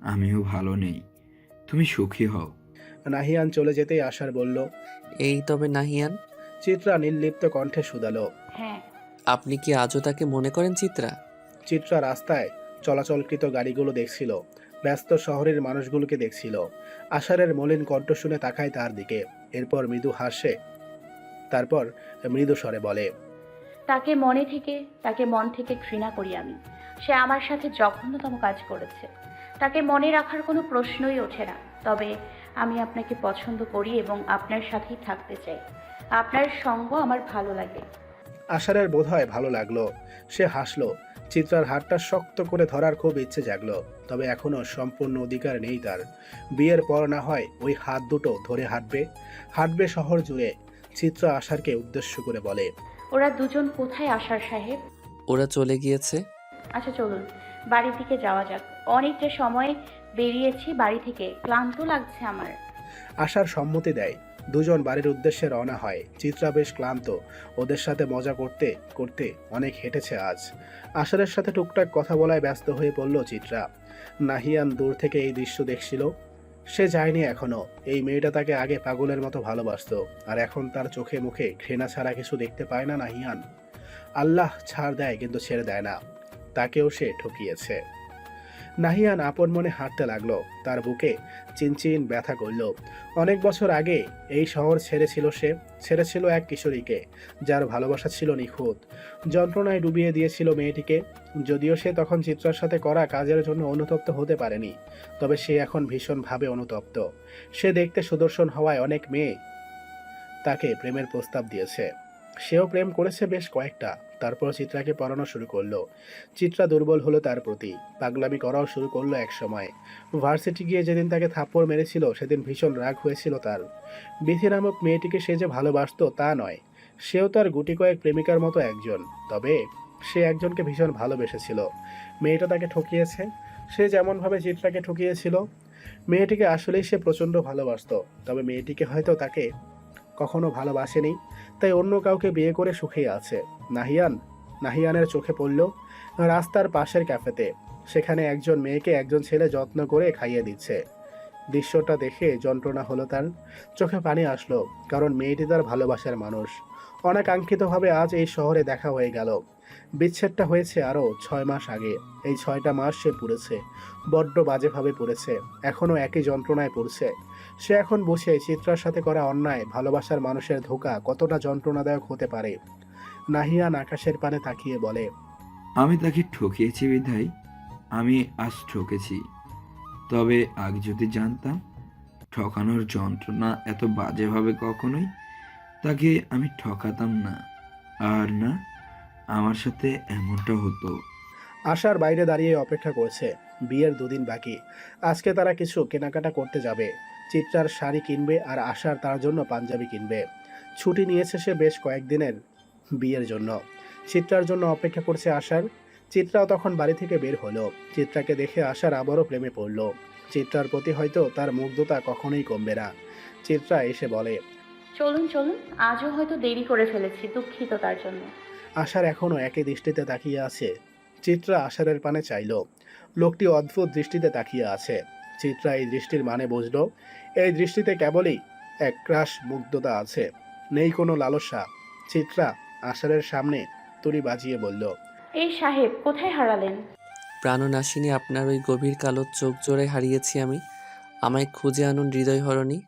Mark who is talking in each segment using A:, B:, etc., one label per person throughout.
A: আমিও ভালো নেই। তুমি সুখী হও।
B: নাহিয়ান চলে যেতেই আশার বলল
C: এই তবে নাহিয়ান।
B: চিত্রা নির্লিপ্ত কণ্ঠে শুধালো।
D: হ্যাঁ।
C: আপনি কি আজও তাকে মনে করেন চিত্রা?
B: চিত্রা রাস্তায় চলাচলকৃত গাড়িগুলো দেখছিল ব্যস্ত শহরের মানুষগুলোকে দেখছিল। আষাঢ়ের মলিন কণ্ঠ শুনে তাকায় তার দিকে। এরপর মৃদু হাসে তারপর মৃদু স্বরে বলে
D: তাকে মনে থেকে, তাকে মন থেকে ঘৃণা করি আমি। সে আমার সাথে জঘন্যতম কাজ করেছে। তাকে মনে রাখার কোনো প্রশ্নই ওঠে না। তবে আমি আপনাকে পছন্দ করি এবং আপনার সাথেই থাকতে চাই। আপনার সঙ্গ আমার ভালো লাগে।
B: আষাঢ়ের বোধ হয় ভালো লাগল। সে হাসলো। চিত্রার হাতটা শক্ত করে ধরার খুব ইচ্ছে জাগলো। তবে এখনও সম্পূর্ণ অধিকার নেই তার। বিয়ের পর না হয় ওই হাত দুটো ধরে হাঁটবে। হাঁটবে শহর জুড়ে। চিত্রা আশারকে উদ্দেশ্য করে বলে
D: ওরা দুজন কোথায় আসার সাহেব?
C: ওরা চলে গিয়েছে।
D: আচ্ছা চলুন। বাড়ির দিকে যাওয়া যাক। অনেকটা সময় বেরিয়েছি বাড়ি থেকে। ক্লান্ত লাগছে আমার।
B: আশার সম্মতি দেয়। দুজন বাড়ির উদ্দেশ্যে রওনা হয়। চিত্রা বেশ ক্লান্ত। ওদের সাথে মজা করতে করতে অনেক হেঁটেছে আজ। আশারের সাথে টুকটাক কথা বলায় ব্যস্ত হয়ে পড়ল চিত্রা। নাহিয়ান দূর থেকে এই দৃশ্য দেখছিল। সে যায়নি এখনও। এই মেয়েটা তাকে আগে পাগলের মতো ভালোবাসত, আর এখন তার চোখে মুখে ঘৃণা ছাড়া কিছু দেখতে পায় না নাহিয়ান। আল্লাহ ছাড় দেয় কিন্তু ছেড়ে দেয় না। তাকেও সে ঠকিয়েছে। নাহিয়ান আপন মনে হাঁটতে লাগল। তার বুকে চিনচিন ব্যথা করল। অনেক বছর আগে এই শহর ছেড়েছিল সে, ছেড়েছিল এক কিশোরীকে, যার ভালোবাসা ছিল নিখুঁত। যন্ত্রণায় ডুবিয়ে দিয়েছিল মেয়েটিকে, যদিও সে তখন চিত্রার সাথে করা কাজের জন্য অনুতপ্ত হতে পারেনি, তবে সে এখন ভীষণভাবে অনুতপ্ত। সে দেখতে সুদর্শন হওয়ায় অনেক মেয়ে তাকে প্রেমের প্রস্তাব দিয়েছে। সেও প্রেম করেছে বেশ কয়েকটা। তারপর চিত্রাকে পড়ানো শুরু করল। চিত্রা দুর্বল হলো তার প্রতি। পাগলামি করাও শুরু করল এক সময় ভার্সিটি গিয়ে যেদিন তাকে থাপ্পড় মেরেছিল, সেদিন ভীষণ রাগ হয়েছিল তার। বিথি নামক মেয়েটিকে সে যে ভালোবাসতো তা নয়। সেও তার গুটি কয়েক প্রেমিকার মতো একজন। তবে সে একজনকে ভীষণ ভালোবেসেছিল। মেয়েটা তাকে ঠকিয়েছে। সে যেমনভাবে চিত্রাকে ঠকিয়েছিল, মেয়েটিকে আসলেই সে প্রচণ্ড ভালোবাসতো। তবে মেয়েটিকে হয়তো তাকে কখনো ভালোবাসেনি, তাই অন্য কাউকে বিয়ে করে সুখেই আছে। নাহিয়ান, নাহিয়ানের চোখে পড়ল রাস্তার পাশের ক্যাফেতে। সেখানে একজন মেয়েকে একজন ছেলে যত্ন করে খাইয়ে দিচ্ছে। দৃশ্যটা দেখে যন্ত্রণা হলো তার। চোখে পানি আসলো, কারণ মেয়েটি তার ভালোবাসার মানুষ। অনাকাঙ্ক্ষিতভাবে আজ এই শহরে দেখা হয়ে গেল। বিচ্ছেদটা হয়েছে আরও ছয় মাস আগে। এই ছয়টা মাস সে পড়েছে, বড্ড বাজেভাবে পড়েছে, এখনও একই যন্ত্রণায় পড়ছে। সে এখন বসে চিত্রার সাথে করা অন্যায় ভালোবাসার মানুষের ধোকা কতটা যন্ত্রণাদায়ক হতে পারে? নাহিয়ান আকাশের পানে তাকিয়ে বলে
A: আমি তাকে ঠকিয়েছি বিধায় আমি আজ ঠকেছি। তবে আগে যদি জানতাম ঠকানোর যন্ত্রণা এত বাজেভাবে কখনোই তাকে আমি ঠকাতাম না। আর না আমার সাথে এমনটা হতো।
B: আশার বাইরে দাঁড়িয়ে অপেক্ষা করছে বিয়ের দুদিন বাকি। আজকে তারা কিছু কেনাকাটা করতে যাবে। চিত্রার শাড়ি কিনবে আর আশার তার জন্য পাঞ্জাবি কিনবে। ছুটি নিয়েছে সে বেশ কয়েকদিনের বিয়ের জন্য। চিত্রার জন্য অপেক্ষা করছে আশার। চিত্রাও তখন বাড়ি থেকে বের হলো। চিত্রাকে দেখে আশার আবারও প্রেমে পড়ল। চিত্রার প্রতি হয়তো তার মুগ্ধতা কখনোই কমবে না। চিত্রা এসে বলে
D: চলুন চলুন আজও হয়তো দেরি করে ফেলেছি দুঃখিত তার জন্য।
B: আশার এখনও একই দৃষ্টিতে তাকিয়ে আছে। চিত্রা আশারের পানে চাইল। লোকটি অদ্ভুত দৃষ্টিতে তাকিয়ে আছে। চিত্রা এই দৃষ্টির মানে বুঝলো। এই দৃষ্টিতে কেবলই এক ক্রাশ মুগ্ধতা আছে। নেই কোনো লালসা। চিত্রা আশারের সামনে তুড়ি বাজিয়ে বলল
D: এই সাহেব কোথায় হারালেন?
C: প্রাণনাশিনী আপনার ওই গভীর কালো চোখ জোরে হারিয়েছি আমি। আমায় খুঁজে আনুন হৃদয় হরণী।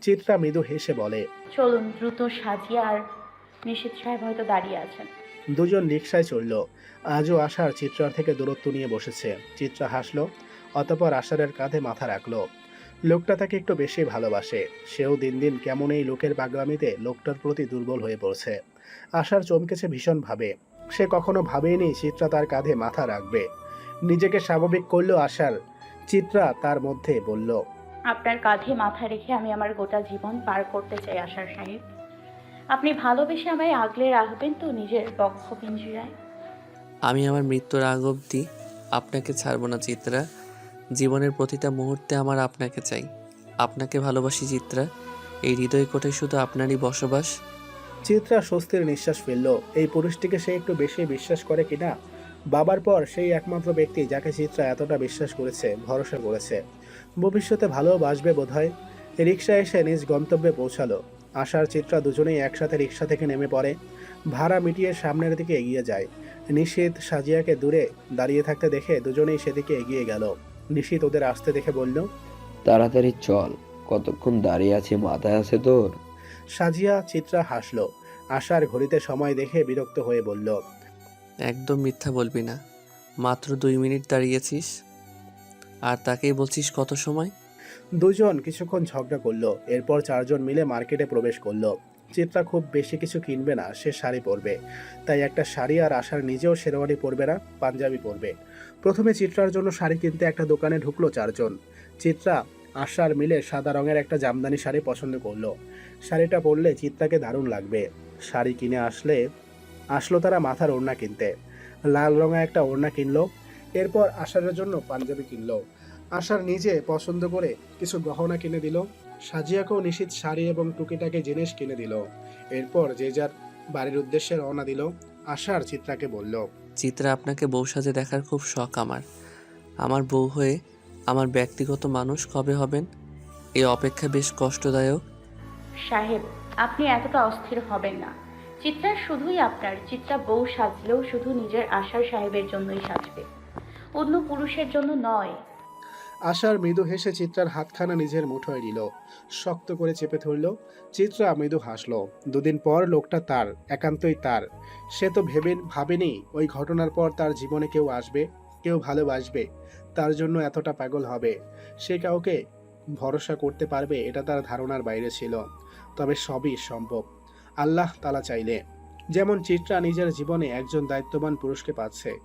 B: চিত্রা মৃদু হেসে বলে
D: চলুন দ্রুত সাজিয়ে আর নিশীত সাহেব হয়তো দাঁড়িয়ে আছেন।
B: দুজন রিক্সায় চলল আজও আশার চিত্রার থেকে দূরত্ব নিয়ে বসেছে। চিত্রা হাসলো অতপর আশারের কাঁধে মাথা রাখল। লোকটা তাকে একটু বেশি ভালোবাসে। সেও দিন দিন কেমন এই লোকের পাগলামিতে লোকটার প্রতি দুর্বল হয়ে পড়ছে। আশার চমকেছে ভীষণভাবে। সে কখনো ভাবেনি চিত্রা তার কাঁধে মাথা রাখবে। নিজেকে স্বাভাবিক করল আশার। চিত্রা তার মধ্যে বলল
D: আপনার কাঁধে মাথা রেখে আমি আমার গোটা জীবন পার করতে চাই আশার সাহেব। আপনি ভালোবেসে আমায় আগলে রাখবেন তো নিজের বক্ষ পিঞ্জিরায়
C: আমি আমার মৃত্যুর আগ অবধি আপনাকে ছাড়বো না চিত্রা। জীবনের প্রতিটা মুহূর্তে আমার আপনাকে চাই। আপনাকে ভালোবাসি চিত্রা। এই হৃদয় কোটে শুধু আপনারই বসবাস।
B: চিত্রা স্বস্তির নিঃশ্বাস ফেলল। এই পুরুষটিকে সে একটু বেশি বিশ্বাস করে কিনা? বাবার পর সেই একমাত্র ব্যক্তি যাকে চিত্রা এতটা বিশ্বাস করেছে, ভরসা করেছে। ভবিষ্যতে ভালোও বাসবে বোধহয়। রিক্সা এসে নিজ গন্তব্যে পৌঁছালো। আশার চিত্রা দুজনেই একসাথে রিক্সা থেকে নেমে পড়ে। ভাড়া মিটিয়ে সামনের দিকে এগিয়ে যায়। নিশীত সাজিয়াকে দূরে দাঁড়িয়ে থাকতে দেখে দুজনেই সেদিকে এগিয়ে গেল। নিশীত ওদের আসতে দেখে বলল
A: তাড়াতাড়ি চল কতক্ষণ দাঁড়িয়ে আছি মাথায় আছে তোর?
B: সাজিয়া চিত্রা হাসলো আশার ঘড়িতে সময় দেখে বিরক্ত হয়ে বলল
C: একদম মিথ্যা বলবি না মাত্র দুই মিনিট দাঁড়িয়েছিস আর তাকেই বলছিস কত সময়?
B: দুজন কিছুক্ষণ ঝগড়া করল এরপর চারজন মিলে মার্কেটে প্রবেশ করল। চিত্রা খুব বেশি কিছু কিনবে না, সে শাড়ি পরবে। তাই একটা শাড়ি আর আশার নিজেও শেরওয়ানি পরবে না, পাঞ্জাবি পরবে। প্রথমে চিত্রার জন্য শাড়ি কিনতে একটা দোকানে ঢুকলো চারজন। চিত্রা আশার মিলে সাদা রঙের একটা জামদানি শাড়ি পছন্দ করল। শাড়িটা পরলে চিত্রাকে দারুণ লাগবে। শাড়ি কিনে আসলে, আসলো তারা মাথার ওড়না কিনতে। লাল রঙের একটা ওড়না কিনলো। এরপর আশারের জন্য পাঞ্জাবি কিনলো। আশার নিজে পছন্দ করে কিছু গহনা কিনে দিল। সাজিয়াকেও নিশীত শাড়ি এবং টুকিটাকে জিনিস কিনে দিল। এরপর যে যার বাড়ির উদ্দেশ্যে রওনা দিল আশার চিত্রাকে বলল
C: চিত্রা আপনাকে বউ সাজে দেখার খুব শখ আমার। আমার বউ হয়ে আমার ব্যক্তিগত মানুষ কবে হবেন? এই অপেক্ষা বেশ কষ্টদায়ক।
D: সাহেব আপনি এতটা অস্থির হবেন না। চিত্রা শুধুই আপনার চিত্রা বউ সাজলেও শুধু নিজের আশার সাহেবের জন্যই সাজবে। অন্য পুরুষের জন্য নয়
B: আশার মৃদু হেসে চিত্রার হাতখানা নিজের মুঠোয় নিল। শক্ত করে চেপে ধরল। চিত্রা মৃদু হাসলো। দুদিন পর লোকটা তার, একান্তই তার। সে তো ভেবে, ভাবেনি ওই ঘটনার পর তার জীবনে কেউ আসবে, কেউ ভালোবাসবে, তার জন্য এতটা পাগল হবে। সে কাউকে ভরসা করতে পারবে এটা তার ধারণার বাইরে ছিল। তবে সবই সম্ভব। আল্লাহ তালা চাইলে। যেমন চিত্রা নিজের জীবনে একজন দায়িত্ববান পুরুষকে পাচ্ছে,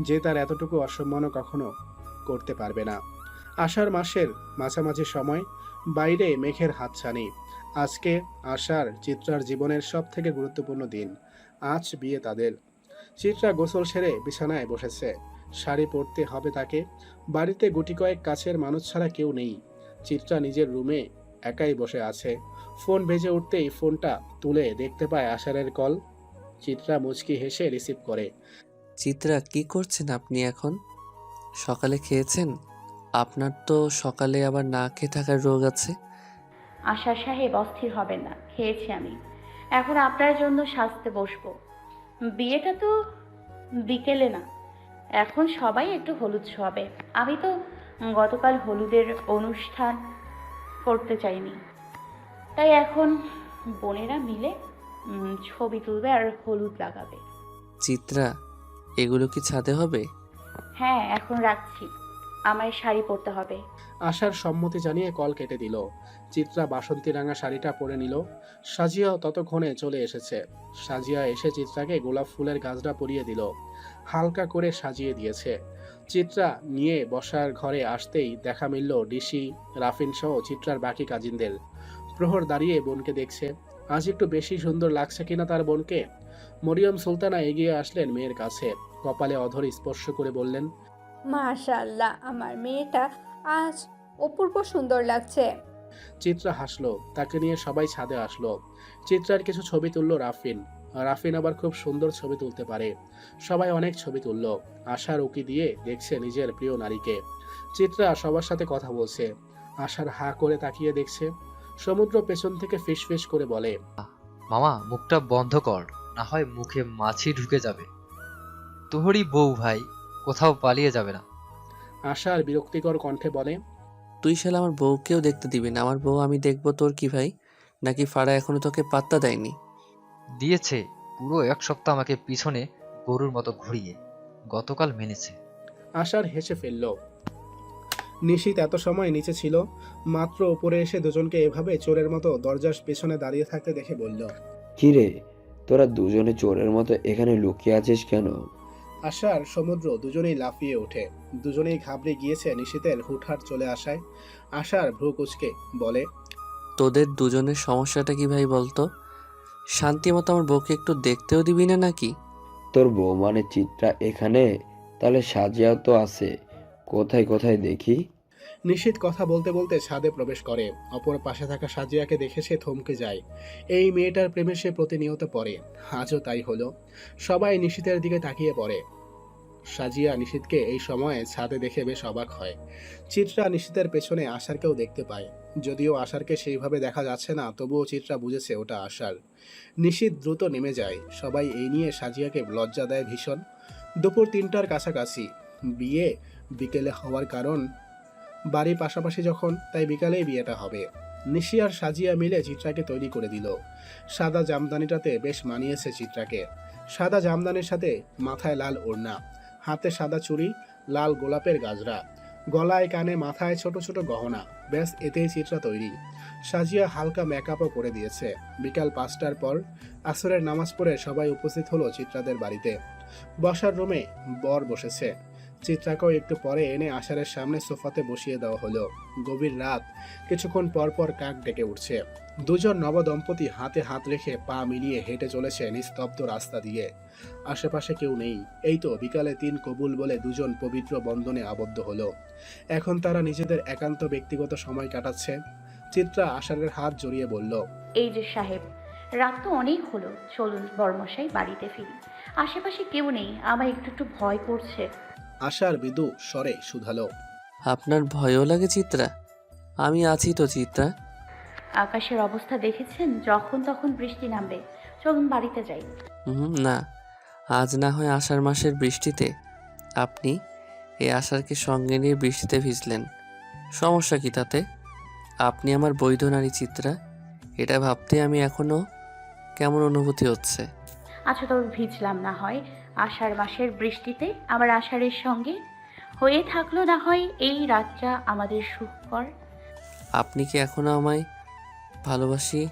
B: যে তার এতটুকু অসম্মানও কখনো করতে পারবে না। আষাঢ় মাসের মাঝামাঝি সময় বাইরে মেঘের হাতছানি। আজকে আষাঢ় চিত্রার জীবনের সব থেকে গুরুত্বপূর্ণ দিন। আজ বিয়ে তাদের। চিত্রা গোসল সেরে বিছানায় বসেছে। শাড়ি পরতে হবে তাকে। বাড়িতে গুটি কয়েক কাছের মানুষ ছাড়া কেউ নেই। চিত্রা নিজের রুমে একাই বসে আছে। ফোন ভেজে উঠতেই ফোনটা তুলে দেখতে পায় আষাঢ়ের কল। চিত্রা মুচকি হেসে রিসিভ করে।
C: চিত্রা, কি করছেন আপনি এখন? সকালে খেয়েছেন? আপনার তো সকালে আবার না খেয়ে থাকার রোগ আছে।
D: আশা সাহেব অস্থির হবেন না খেয়েছি আমি। এখন আপনার জন্য সাজতে বসবো। বিয়েটা তো বিকেলে না এখন সবাই একটু হলুদ ছোঁয়াবে আমি তো গতকাল হলুদের অনুষ্ঠান করতে চাইনি। তাই এখন বোনেরা মিলে ছবি তুলবে আর হলুদ লাগাবে।
C: চিত্রা এগুলো কি ছাদে হবে?
D: হ্যাঁ এখন রাখছি। আমায় শাড়ি পরতে হবে।
B: আশার সম্মতি জানিয়ে কল কেটে দিল। চিত্রা বাসন্তী রাঙা শাড়িটা পরে নিল। সাজিয়াও ততক্ষণে চলে এসেছে। সাজিয়া এসে চিত্রাকে গোলাপ ফুলের গাছটা পরিয়ে দিল। হালকা করে সাজিয়ে দিয়েছে। চিত্রা নিয়ে বসার ঘরে আসতেই দেখা মিলল ডিসি রাফিন সহ চিত্রার বাকি কাজিনদের। প্রহর দাঁড়িয়ে বোনকে দেখছে। আজ একটু বেশি সুন্দর লাগছে কিনা তার বোনকে? মরিয়ম সুলতানা এগিয়ে আসলেন মেয়ের কাছে। কপালে অধর স্পর্শ করে বললেন
E: মাশাল্লাহ আমার মেয়েটা আজ অপূর্ব সুন্দর লাগছে।
B: চিত্রা হাসলো তাকে নিয়ে সবাই ছাদে আসলো। চিত্রার কিছু ছবি তুললো রাফিন। রাফিন আবার খুব সুন্দর ছবি তুলতে পারে। সবাই অনেক ছবি তুললো আশার উকি দিয়ে দেখছে নিজের প্রিয় নারীকে। চিত্রা সবার সাথে কথা বলছে। আশার হা করে তাকিয়ে দেখছে। সমুদ্র পেছন থেকে ফিস ফিস করে বলে
F: মামা মুখটা বন্ধ কর না হয় মুখে মাছি ঢুকে যাবে। তোহরই বউ ভাই কোথাও পালিয়ে যাবে না।
B: আশার বিরক্তিকর কণ্ঠে বলে
C: তুই শালা আমার বউকেও দেখতে দিবি না। আমার বউ আমি দেখব তোর কি ভাই? নাকি ফাড়া এখনও তোকে পাত্তা দেয়নি?
F: দিয়েছে পুরো এক সপ্তাহ আমাকে পিছনে গরুর মতো ঘুরিয়ে। গতকাল মেনেছে।
B: আশার হেসে ফেলল। নিশীত এত সময় নিচে ছিল মাত্র উপরে এসে দুজনকে এভাবে চোরের মতো দরজার পেছনে দাঁড়িয়ে থাকতে দেখে বলল
A: কি রে তোরা দুজনে চোরের মতো এখানে লুকিয়ে আছিস কেন?
B: আশার সমুদ্র দুজনেই লাফিয়ে ওঠে। দুজনেই ঘাবড়ে গিয়েছে নিশীতের হুটহাট চলে আসায়। আশার ভ্রু কুচকে বলে
C: তোদের দুজনের সমস্যাটা কি ভাই বলতো? শান্তি মতো আমার বউকে একটু দেখতেও দিবি না নাকি?
A: তোর বউ মানে চিত্রা এখানে? তাহলে সাজিয়াও তো আছে। কোথায় কোথায় দেখি?
B: নিশীত কথা বলতে বলতে ছাদে প্রবেশ করে। অপর পাশে থাকা সাজিয়াকে দেখে সে থমকে যায়। এই মেয়েটার প্রেমে সে প্রতিনিয়ত পড়ে। আজও তাই হলো। সবাই নিশীতের দিকে তাকিয়ে পড়ে। সাজিয়া নিশীথকে এই সময়ে ছাদে দেখে বেশ অবাক হয়। চিত্রা নিশীথের পেছনে আশারকেও দেখতে পায়। যদিও আশারকে সেইভাবে দেখা যাচ্ছে না, তবুও চিত্রা বুঝেছে ওটা আশার। নিশীথ দ্রুত নেমে যায়। সবাই এই নিয়ে সাজিয়াকে লজ্জা দেয় ভীষণ। দুপুর তিনটার কাছাকাছি। বিয়ে বিকেলে হওয়ার কারণ বাড়ির পাশাপাশি যখন, তাই বিকালেই বিয়েটা হবে। নিশি আর সাজিয়া মিলে চিত্রাকে তৈরি করে দিল। সাদা জামদানিটাতে বেশ মানিয়েছে চিত্রাকে। সাদা জামদানির সাথে মাথায় লাল ওড়না, হাতে সাদা চুড়ি, লাল গোলাপের গাজরা, গলায় কানে মাথায় ছোট ছোট গহনা, ব্যাস এতেই চিত্রা তৈরি। সাজিয়া হালকা মেকআপও করে দিয়েছে। বিকাল পাঁচটার পর আসরের নামাজ পড়ে সবাই উপস্থিত হলো চিত্রাদের বাড়িতে। বসার রুমে বর বসেছে। চিত্রাকেও একটু পরে এনে আষাঢ়ের সামনে সোফাতে বসিয়ে দেওয়া হলো। গভীর রাত, কিছুক্ষণ পর পর কাক ডেকে উঠছে। দুজন নবদম্পতি হাতে হাত রেখে পা মিলিয়ে হেঁটে চলেছে নিস্তব্ধ রাস্তা দিয়ে। আশেপাশে কেউ নেই। এই তো বিকালে তিন কবুল বলে দুজন পবিত্র বন্ধনে আবদ্ধ হলো। এখন তারা নিজেদের একান্ত ব্যক্তিগত সময় কাটাচ্ছে। চিত্রা আষাঢ়ের হাত জড়িয়ে বলল,
D: এই যে সাহেব, রাত তো অনেক হলো। চলুন বর্মশাই বাড়িতে ফিরি। আশেপাশে কেউ নেই আমার একটু একটু ভয় করছে।
B: আশার বিদু স্বরে শুধালো।
C: আপনার ভয়ও লাগে চিত্রা? আমি আছি তো চিত্রা।
D: আকাশের অবস্থা দেখেছেন? যখন তখন বৃষ্টি নামবে। চলুন বাড়িতে যাই।
C: হুম না। আজ না হয় আষাঢ় মাসের বৃষ্টিতে। আপনি এই আষাঢ়কে সঙ্গে নিয়ে বৃষ্টিতে ভিজলেন। সমস্যা কি তাতে? আপনি আমার বৈধ নারী চিত্রা। এটা ভাবতে আমি এখনও কেমন অনুভূতি হচ্ছে?
D: আচ্ছা তবে ভিজলাম না হয়। আষাঢ় মাসের বৃষ্টিতে আমার আষাঢ়ের সঙ্গে হয়ে থাকল না হয় এই রাতটা আমাদের সুখকর।
C: আপনি কি এখনও আমায় ভালোবাসি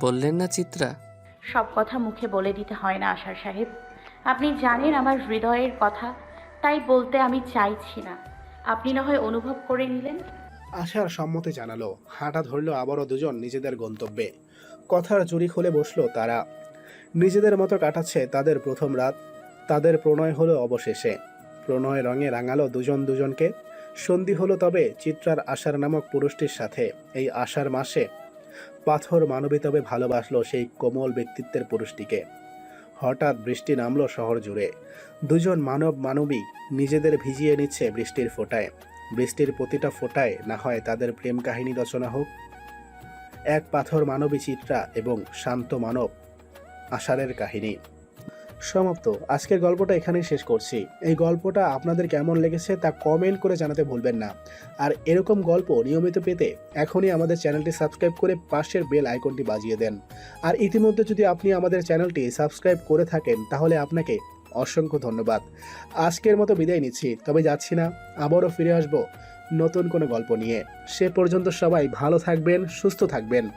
C: বললেন না চিত্রা?
D: সব কথা মুখে বলে দিতে হয় না আশার সাহেব। আপনি জানেন আমার হৃদয়ের কথা তাই বলতে আমি চাইছি না। আপনি না হয় অনুভব করে নিলেন?
B: আশার সম্মতি জানালো। হাঁটা ধরলো আবারও দুজন নিজেদের গন্তব্যে। কথার জুড়ি খুলে বসল তারা। নিজেদের মতো কাটাচ্ছে তাদের প্রথম রাত। তাদের প্রণয় হলো অবশেষে। প্রণয় রঙে রাঙালো দুজন দুজনকে। সন্ধি হলো তবে চিত্রার আশার নামক পুরুষটির সাথে। এই আশার মাসে পাথর মানবী তবে ভালোবাসলো সেই কোমল ব্যক্তিত্বের পুরুষটিকে। হঠাৎ বৃষ্টি নামলো শহর জুড়ে। দুজন মানব মানবী নিজেদের ভিজিয়ে নিচ্ছে বৃষ্টির ফোঁটায়। বৃষ্টির প্রতিটা ফোঁটায় না হয় তাদের প্রেম কাহিনী রচনা হোক। এক পাথর মানবী চিত্রা এবং শান্ত মানব আষাঢ়ের কাহিনী। সমাপ্ত। আজকের গল্পটা এখানেই শেষ করছি। এই গল্পটা আপনাদের কেমন লেগেছে তা কমেন্ট করে জানাতে ভুলবেন না। আর এরকম গল্প নিয়মিত পেতে এখনই আমাদের চ্যানেলটি সাবস্ক্রাইব করে পাশের বেল আইকনটি বাজিয়ে দেন। আর ইতিমধ্যে যদি আপনি আমাদের চ্যানেলটি সাবস্ক্রাইব করে থাকেন, তাহলে আপনাকে অসংখ্য ধন্যবাদ। আজকের মতো বিদায় নিচ্ছি। তবে যাচ্ছি না, আবারও ফিরে আসব নতুন কোনো গল্প নিয়ে। সে পর্যন্ত সবাই ভালো থাকবেন, সুস্থ থাকবেন।